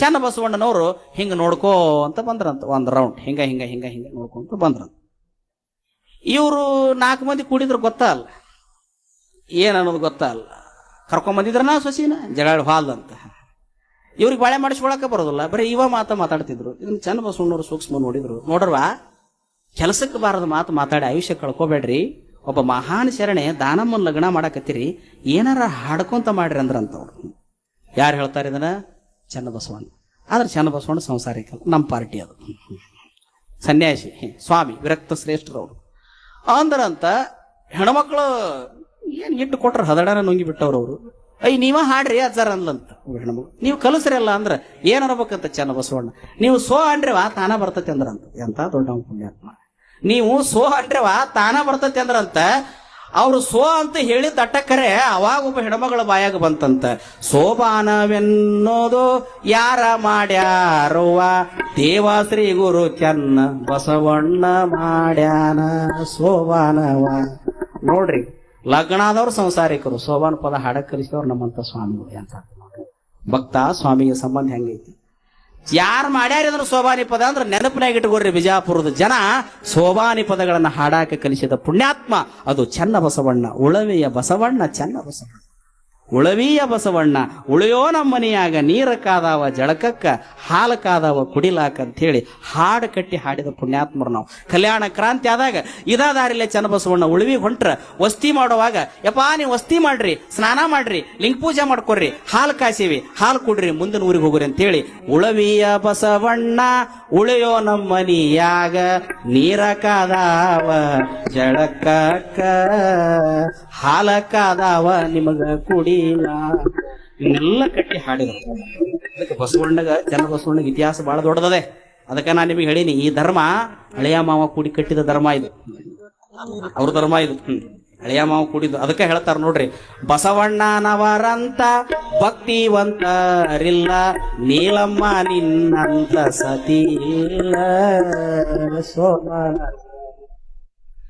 ಚೆನ್ನ ಬಸವಣ್ಣನವರು ಹಿಂಗ ನೋಡ್ಕೋ ಅಂತ ಬಂದ್ರಂತ, ಒಂದ್ ರೌಂಡ್ ಹಿಂಗ ಹಿಂಗ ಹಿಂಗ ಹಿಂಗ ನೋಡ್ಕೊಂತ ಬಂದ್ರಂತ. ಇವರು ನಾಲ್ಕು ಮಂದಿ ಕೂಡಿದ್ರು ಗೊತ್ತಲ್ಲ ಏನ್ ಅನ್ನೋದು ಗೊತ್ತಲ್ಲ ಕರ್ಕೊಂಡ್ ಬಂದಿದ್ರ ನಾ ಸೊಸಿನ? ಜಗಳ ಹಾಲ್ದಂತ ಇವ್ರಿಗೆ ಬಾಳೆ ಮಾಡಿಸ್ಕೊಳಕ್ಕೆ ಬರೋದಿಲ್ಲ. ಬರೀ ಇವ ಮಾತ ಮಾತಾಡ್ತಿದ್ರು. ಇದನ್ನ ಚೆನ್ನ ಬಸವಣ್ಣವ್ರು ಸೂಕ್ಷ್ಮ ನೋಡಿದ್ರು. ನೋಡ್ರವಾ? ಕೆಲಸಕ್ಕೆ ಬಾರದ ಮಾತು ಮಾತಾಡಿ ಆಯುಷ್ಯ ಕಳ್ಕೊಬೇಡ್ರಿ. ಒಬ್ಬ ಮಹಾನ್ ಶರಣೆ ದಾನಮ್ಮನ ಲಗ್ನ ಮಾಡಕತ್ತೀರಿ. ಏನಾರ ಹಾಡ್ಕೊಂತ ಮಾಡ್ರಿ ಅಂದ್ರಂತವ್ರು. ಯಾರು ಹೇಳ್ತಾರೆ ಇದನ್ನ? ಚೆನ್ನ ಬಸವಣ್ಣ ಆದ್ರೆ ಚನ್ನಬಸವಣ್ಣ ಸಂಸಾರಿಕ ನಮ್ಮ ಪಾರ್ಟಿ ಅದು. ಸನ್ಯಾಸಿ ಸ್ವಾಮಿ, ವಿರಕ್ತ ಶ್ರೇಷ್ಠರವರು. ಅಂದ್ರಂತ ಹೆಣ್ಮಕ್ಳು ಏನ್ ಇಟ್ಟು ಕೊಟ್ರ ಹದಡನ ನುಂಗಿ ಬಿಟ್ಟವ್ರು ಅವರು ಅಯ್ಯ ನೀವ ಹಾಡ್ರಿ ಅಜ್ಜಾರ ಅನ್ಲಂತ ಹೆಣ್ಮಕ್ಳು, ನೀವು ಕಲಿಸ್ರಲ್ಲ ಅಂದ್ರೆ ಏನ್ ಅನ್ಬೇಕಂತ ಚನ್ನ ಬಸವಣ್ಣ ನೀವು ಸೋ ಅಂಡ್ರವ ತಾನ ಬರ್ತತಿ ಅಂದ್ರಂತ. ಎಂತ ದೊಡ್ಡ ಪುಣ್ಯಾತ್ಮ. ನೀವು ಸೋ ಅಂಡ್ರವ ತಾನ ಬರ್ತತಿ ಅಂದ್ರಂತ ಅವ್ರು ಸೋ ಅಂತ ಹೇಳಿದ ಅಟ್ಟಕ್ಕರೆ ಅವಾಗ ಒಬ್ಬ ಹೆಣ್ಮಗಳ ಬಾಯಾಗ ಬಂತಂತ. ಸೋಬಾನವೆನ್ನೋದು ಯಾರ ಮಾಡ್ಯಾರುವ ದೇವ ಶ್ರೀ ಗುರು ಚೆನ್ನ ಬಸವಣ್ಣ ಮಾಡ್ಯಾನ ಸೋಬಾನವ ನೋಡ್ರಿ, ಲಗ್ನಾದವ್ರು ಸಂಸಾರಿಕರು. ಸೋಬಾನ ಪದ ಹಾಡ ಕಲಿಸಿದವ್ರು ನಮ್ಮಂತ ಸ್ವಾಮಿಗಳು ಅಂತ. ಭಕ್ತ ಸ್ವಾಮಿಗೆ ಸಂಬಂಧ ಹೆಂಗೈತಿ? ಯಾರು ಮಾಡ್ಯಾರ ಇದ್ರ ಸೋಬಾನಿ ಪದ ಅಂದ್ರೆ ನೆನಪಿನಾಗ ಇಟ್ಕೊಡ್ರಿ ಬಿಜಾಪುರದ ಜನ. ಸೋಬಾನಿ ಪದಗಳನ್ನು ಹಾಡಾಕ ಕಲಿಸಿದ ಪುಣ್ಯಾತ್ಮ, ಅದು ಚೆನ್ನ ಬಸವಣ್ಣ ಉಳವೆಯ ಬಸವಣ್ಣ ಚೆನ್ನ ಬಸವಣ್ಣ ಉಳವಿಯ ಬಸವಣ್ಣ, ಉಳಿಯೋ ನಮ್ಮನೆಯಾಗ ನೀರ ಕಾದಾವ, ಜಳಕಕ್ಕ ಹಾಲು ಕಾದಾವ, ಕುಡಿಲಾಕ ಅಂತೇಳಿ ಹಾಡು ಕಟ್ಟಿ ಹಾಡಿದ ಪುಣ್ಯಾತ್ಮರು ನಾವು. ಕಲ್ಯಾಣ ಕ್ರಾಂತಿ ಆದಾಗ ಇದ ದಾರಿಲೆ ಚನ್ನಬಸವಣ್ಣ ಉಳವಿ ಹೊಂಟ್ರ, ವಸ್ತಿ ಮಾಡುವಾಗ, ಯಪ್ಪಾ ನೀವು ವಸ್ತಿ ಮಾಡ್ರಿ, ಸ್ನಾನ ಮಾಡ್ರಿ, ಲಿಂಗ ಪೂಜೆ ಮಾಡ್ಕೊಡ್ರಿ ಹಾಲು ಕಾಸಿವಿ ಹಾಲು ಕುಡ್ರಿ, ಮುಂದಿನ ಊರಿಗೆ ಹೋಗ್ರಿ ಅಂತೇಳಿ ಉಳವಿಯ ಬಸವಣ್ಣ, ಉಳಿಯೋ ನಮ್ಮನಿಯಾಗ ನೀರ ಕಾದಾವ, ಜಳಕಕ್ಕ ಹಾಲ ಕಾದಾವ ನಿಮಗ ಕುಡಿಲ. ಇವನ್ನೆಲ್ಲ ಕಟ್ಟಿ ಹಾಡಿದರು. ಅದಕ್ಕೆ ಬಸವಣ್ಣಗ ಜನ ಬಸವಣ್ಣಗ ಇತಿಹಾಸ ಬಹಳ ದೊಡ್ಡದದೆ. ಅದಕ್ಕೆ ನಾನು ನಿಮಗೆ ಹೇಳೀನಿ, ಈ ಧರ್ಮ ಹಳೆಯ ಮಾವ ಕೂಡಿ ಕಟ್ಟಿದ ಧರ್ಮ ಇದು. ಅವ್ರ ಧರ್ಮ ಇದು. ಹಳೆಯ ಮಾವ ಕೂಡಿದ್ದು. ಅದಕ್ಕೆ ಹೇಳ್ತಾರ ನೋಡ್ರಿ, ಬಸವಣ್ಣನವರಂತ ಭಕ್ತಿವಂತರಿಲ್ಲ, ನೀಲಮ್ಮ ನಿನ್ನಂತ ಸತಿ ಸೋಮನ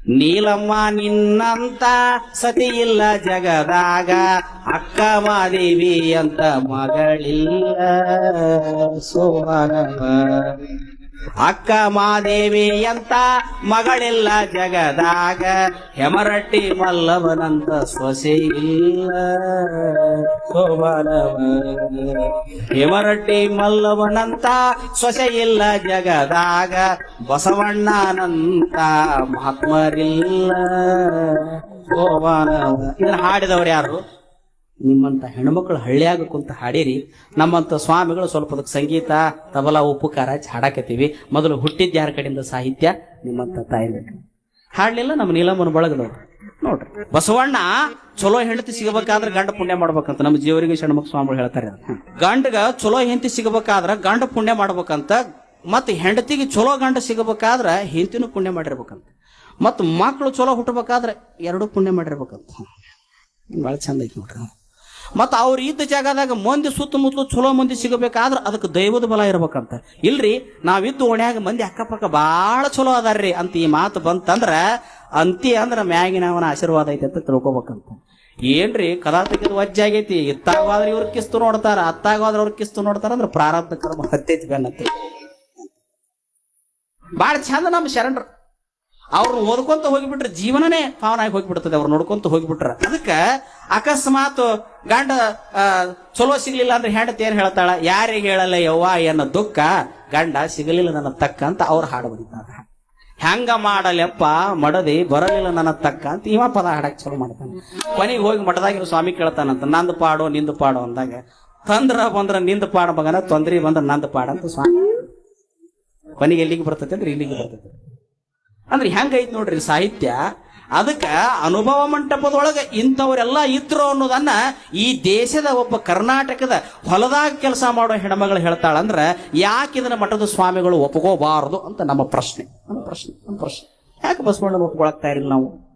ನೀಲಮ್ಮ ನಿನ್ನಂತ ಸತಿ ಇಲ್ಲ ಜಗದಾಗ ಅಕ್ಕ ಮಾದೇವಿ ಅಂತ ಮಗಳಿಲ್ಲ. ಸೋಮನವ ಅಕ್ಕ ಮಾದೇವಿ ಅಂತ ಮಗಳಿಲ್ಲ ಜಗದಾಗ. ಹೆಮರಟ್ಟಿ ಮಲ್ಲವನಂತ ಸೊಸೆ ಇಲ್ಲ. ಸೋಮನವ. ಹೆಮರಟ್ಟಿ ಮಲ್ಲವನಂತ ಸೊಸೆ ಇಲ್ಲ ಜಗದಾಗ. ಬಸವಣ್ಣನಂತ ಮಹಾತ್ಮರಿಲ್ಲ. ಸೋಮನವ. ಇದನ್ನ ಹಾಡಿದವರು ಯಾರು? ನಿಮ್ಮಂತ ಹೆಣ್ಮಕ್ಳು ಹಳ್ಳಿಯಾಗ ಕುಂತ ಹಾಡಿರಿ, ನಮ್ಮಂತ ಸ್ವಾಮಿಗಳು ಸ್ವಲ್ಪ ಅದಕ್ಕೆ ಸಂಗೀತ, ತಬಲಾ ಉಪಕಾರ ಹಾಡಾಕತ್ತೀವಿ. ಮೊದಲು ಹುಟ್ಟಿದ ಯಾರ ಕಡೆಯಿಂದ ಸಾಹಿತ್ಯ? ನಿಮ್ಮಂತ ತಾಯಿ ಹಾಡ್ಲಿಲ್ಲ ನಮ್ಮ ನೀಲಮ್ಮನ ಬಳಗದವ್ರು ನೋಡ್ರಿ. ಬಸವಣ್ಣ ಚಲೋ ಹೆಂಡತಿ ಸಿಗಬೇಕಾದ್ರೆ ಗಂಡ ಪುಣ್ಯ ಮಾಡ್ಬೇಕಂತ ನಮ್ಮ ಜೀವರಿಗೆ ಷಣ್ಮುಖ ಸ್ವಾಮಿಗಳು ಹೇಳ್ತಾರೆ. ಗಂಡಗ ಚಲೋ ಹೆಂಡತಿ ಸಿಗಬೇಕಾದ್ರೆ ಗಂಡ ಪುಣ್ಯ ಮಾಡ್ಬೇಕಂತ ಮತ್ ಹೆಂಡತಿಗೆ ಚಲೋ ಗಂಡ ಸಿಗಬೇಕಾದ್ರೆ ಹೆಂಡತಿನೂ ಪುಣ್ಯ ಮಾಡಿರ್ಬೇಕಂತ. ಮತ್ತು ಮಕ್ಳು ಚಲೋ ಹುಟ್ಟಬೇಕಾದ್ರೆ ಎರಡೂ ಪುಣ್ಯ ಮಾಡಿರ್ಬೇಕಂತ. ಭಾಳ ಚಂದ ಐತಿ ನೋಡ್ರಿ. ಮತ್ತ ಅವ್ರು ಇದ್ದ ಜಾಗದಾಗ ಮಂದಿ ಸುತ್ತಮುತ್ತಲು ಚಲೋ ಮಂದಿ ಸಿಗಬೇಕಾದ್ರೆ ಅದಕ್ಕೆ ದೈವದ ಬಲ ಇರ್ಬೇಕಂತ. ಇಲ್ರಿ, ನಾವಿದ್ದು ಓಣ್ಯಾಗ ಮಂದಿ ಅಕ್ಕಪಕ್ಕ ಭಾಳ ಚಲೋ ಅದಾರ್ರಿ ಅಂತ ಈ ಮಾತು ಬಂತಂದ್ರೆ ಅಂತಿ ಅಂದ್ರ ಮ್ಯಾಗಿನವನ ಆಶೀರ್ವಾದ ಐತಿ ಅಂತ ತಿಳ್ಕೊಬೇಕಂತ. ಏನ್ರಿ, ಕದಾ ತೆಗೆದು ವಜ್ಜೆ ಆಗೈತಿ ಇತ್ತಾಗಾದ್ರೆ ಇವ್ರ ಕಿಸ್ತು ನೋಡ್ತಾರ ಅತ್ತಾಗಾದ್ರೆ ಅವ್ರ ಕಿಸ್ತು ನೋಡ್ತಾರ ಅಂದ್ರೆ ಪ್ರಾರಬ್ಧ ಕರ್ಮ ಹತ್ತೈತಿ ಬೆನ್ನತ್ತಿ. ಭಾಳ ಚಂದ ನಮ್ಮ ಶರಣರು. ಅವ್ರನ್ನ ಓದ್ಕೊಂತ ಹೋಗಿಬಿಟ್ರೆ ಜೀವನನೇ ಪಾವನಾಗಿ ಹೋಗ್ಬಿಡ್ತದೆ, ಅವ್ರು ನೋಡ್ಕೊಂತ ಹೋಗಿಬಿಟ್ರ. ಅದಕ್ಕ ಅಕಸ್ಮಾತ್ ಗಂಡ ಚಲೋ ಸಿಗ್ಲಿಲ್ಲ ಅಂದ್ರೆ ಹೆಂಡತಿ ಏನ್ ಹೇಳ್ತಾಳ? ಯಾರಿಗೆ ಹೇಳಲ್ಲ ಯವ್ವ ಏನ ದುಃಖ? ಗಂಡ, ಸಿಗಲಿಲ್ಲ ನನ್ನ ತಕ್ಕ ಅಂತ ಅವ್ರು ಹಾಡು ಬರೀತಾರ. ಹೆಂಗ ಮಾಡಲೆಪ್ಪ, ಮಡದಿ, ಬರಲಿಲ್ಲ ನನ್ನ ತಕ್ಕ ಅಂತ ಇವ ಪದ ಹಾಡಕ್ ಚಲೋ ಮಾಡ್ತಾನೆ. ಕೊನೆಗೆ ಹೋಗಿ ಮಠದಾಗಿರೋ ಸ್ವಾಮಿ ಕೇಳ್ತಾನಂತ, ನಂದು ಪಾಡು, ನಿಂದು ಪಾಡು ಅಂದಾಗ, ತಂದ್ರ ಬಂದ್ರ ನಿಂದು ಪಾಡ ಮಗನ, ತೊಂದ್ರೆ ಬಂದ್ರ ನಂದು ಪಾಡು ಅಂತ ಸ್ವಾಮಿ ಕೊನೆಗೆ ಎಲ್ಲಿಗೆ ಬರ್ತೈತೆ ಅಂದ್ರೆ ಇಲ್ಲಿಗೆ ಬರ್ತೈತೆ. ಅಂದ್ರೆ ಹೆಂಗೈತ್ ನೋಡ್ರಿ ಸಾಹಿತ್ಯ? ಅದಕ್ಕೆ ಅನುಭವ ಮಂಟಪದೊಳಗೆ ಇಂಥವರೆಲ್ಲ ಇದ್ರು ಅನ್ನೋದನ್ನ ಈ ದೇಶದ ಒಬ್ಬ ಕರ್ನಾಟಕದ ಹೊಲದಾಗ ಕೆಲಸ ಮಾಡೋ ಹೆಣ್ಮಗಳು ಹೇಳ್ತಾಳಂದ್ರ ಯಾಕೆ ಇದನ್ನ ಮಠದ ಸ್ವಾಮಿಗಳು ಒಪ್ಕೋಬಾರದು ಅಂತ ನಮ್ಮ ಪ್ರಶ್ನೆ. ನಮ್ಮ ಪ್ರಶ್ನೆ ನಮ್ಮ ಪ್ರಶ್ನೆ. ಯಾಕೆ ಬಸವಣ್ಣನ ಒಪ್ಕೊಳಕ್ತಾ ಇರಲಿಲ್ಲ ನಾವು?